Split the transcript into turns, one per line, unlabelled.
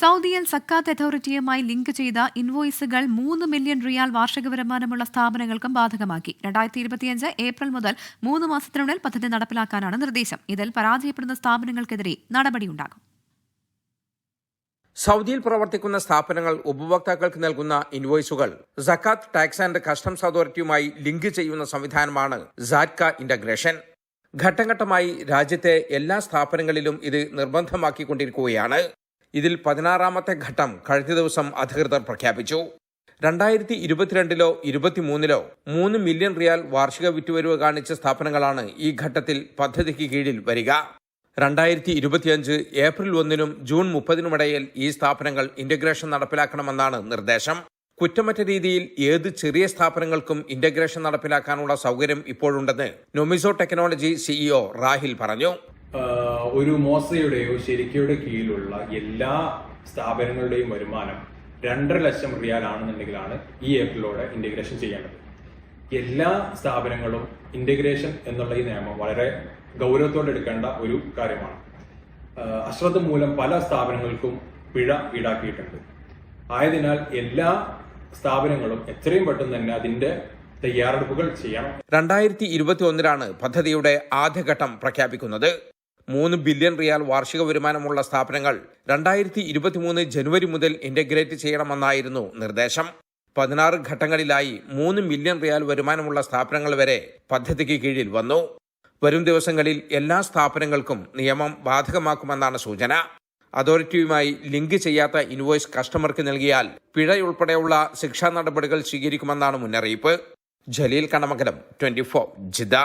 സൗദിയിൽ സക്കാത്ത് അതോറിറ്റിയുമായി ലിങ്ക് ചെയ്ത ഇൻവോയ്സുകൾ മൂന്ന് മില്യൺ റിയാൽ വാർഷിക വരുമാനമുള്ള സ്ഥാപനങ്ങൾക്കും ബാധകമാക്കി. രണ്ടായിരത്തി ഇരുപത്തിയഞ്ച് ഏപ്രിൽ മുതൽ മൂന്ന് മാസത്തിനുള്ളിൽ പദ്ധതി നടപ്പിലാക്കാനാണ് നിർദ്ദേശം. ഇതിൽ പരാജയപ്പെടുന്ന സ്ഥാപനങ്ങൾക്കെതിരെ നടപടിയുണ്ടാകും.
സൗദിയിൽ പ്രവർത്തിക്കുന്ന സ്ഥാപനങ്ങൾ ഉപഭോക്താക്കൾക്ക് നൽകുന്ന ഇൻവോയ്സുകൾ സക്കാത്ത് ടാക്സ് ആൻഡ് കസ്റ്റംസ് അതോറിറ്റിയുമായി ലിങ്ക് ചെയ്യുന്ന സംവിധാനമാണ് സാറ്റ്ക ഇന്റഗ്രേഷൻ. ഘട്ടംഘട്ടമായി രാജ്യത്തെ എല്ലാ സ്ഥാപനങ്ങളിലും ഇത് നിർബന്ധമാക്കിക്കൊണ്ടിരിക്കുകയാണ്. ഇതിൽ പതിനാറാമത്തെ ഘട്ടം കഴിഞ്ഞ ദിവസം അധികൃതർ പ്രഖ്യാപിച്ചു. രണ്ടായിരത്തി ഇരുപത്തിരണ്ടിലോ ഇരുപത്തിമൂന്നിലോ മൂന്ന് മില്യൺ റിയാൽ വാർഷിക വിറ്റുവരവ് കാണിച്ച സ്ഥാപനങ്ങളാണ് ഈ ഘട്ടത്തിൽ പദ്ധതിക്ക് കീഴിൽ വരിക. രണ്ടായിരത്തി ഇരുപത്തിയഞ്ച് ഏപ്രിൽ ഒന്നിനും ജൂൺ മുപ്പതിനുമിടയിൽ ഈ സ്ഥാപനങ്ങൾ ഇന്റഗ്രേഷൻ നടപ്പിലാക്കണമെന്നാണ് നിർദ്ദേശം. കുറ്റമറ്റ രീതിയിൽ ഏത് ചെറിയ സ്ഥാപനങ്ങൾക്കും ഇന്റഗ്രേഷൻ നടപ്പിലാക്കാനുള്ള സൗകര്യം ഇപ്പോഴുണ്ടെന്ന് നൊമിസോ ടെക്നോളജി സിഇഒ റാഹിൽ പറഞ്ഞു.
ഒരു മോസയുടെയോ ശരിക്കയുടെ കീഴിലുള്ള എല്ലാ സ്ഥാപനങ്ങളുടെയും വരുമാനം രണ്ടര ലക്ഷം റിയാൽ ആണെന്നുണ്ടെങ്കിലാണ് ഈ ഏപ്രിലോടെ ഇന്റഗ്രേഷൻ ചെയ്യേണ്ടത്. എല്ലാ സ്ഥാപനങ്ങളും ഇന്റഗ്രേഷൻ എന്നുള്ള ഈ നിയമം വളരെ ഗൗരവത്തോടെ എടുക്കേണ്ട ഒരു കാര്യമാണ്. അശ്രദ്ധ മൂലം പല സ്ഥാപനങ്ങൾക്കും പിഴ ഈടാക്കിയിട്ടുണ്ട്. ആയതിനാൽ എല്ലാ സ്ഥാപനങ്ങളും എത്രയും പെട്ടെന്ന് തന്നെ അതിന്റെ തയ്യാറെടുപ്പുകൾ ചെയ്യണം.
രണ്ടായിരത്തി ഇരുപത്തി ഒന്നിലാണ് പദ്ധതിയുടെ ആദ്യഘട്ടം പ്രഖ്യാപിക്കുന്നത്. മൂന്ന് ബില്യൺ റിയാൽ വാർഷിക വരുമാനമുള്ള സ്ഥാപനങ്ങൾ രണ്ടായിരത്തി ഇരുപത്തിമൂന്ന് ജനുവരി മുതൽ ഇന്റഗ്രേറ്റ് ചെയ്യണമെന്നായിരുന്നു നിർദ്ദേശം. പതിനാറ് ഘട്ടങ്ങളിലായി മൂന്ന് മില്യൺ റിയാൽ വരുമാനമുള്ള സ്ഥാപനങ്ങൾ വരെ പദ്ധതിക്ക് കീഴിൽ വന്നു. വരും ദിവസങ്ങളിൽ എല്ലാ സ്ഥാപനങ്ങൾക്കും നിയമം ബാധകമാക്കുമെന്നാണ് സൂചന. അതോറിറ്റിയുമായി ലിങ്ക് ചെയ്യാത്ത ഇൻവോയ്സ് കസ്റ്റമർക്ക് നൽകിയാൽ പിഴയുൾപ്പെടെയുള്ള ശിക്ഷാ നടപടികൾ സ്വീകരിക്കുമെന്നാണ് മുന്നറിയിപ്പ്. ജലീൽ കണമകലം ട്വന്റി ഫോർ ജിദ്ദ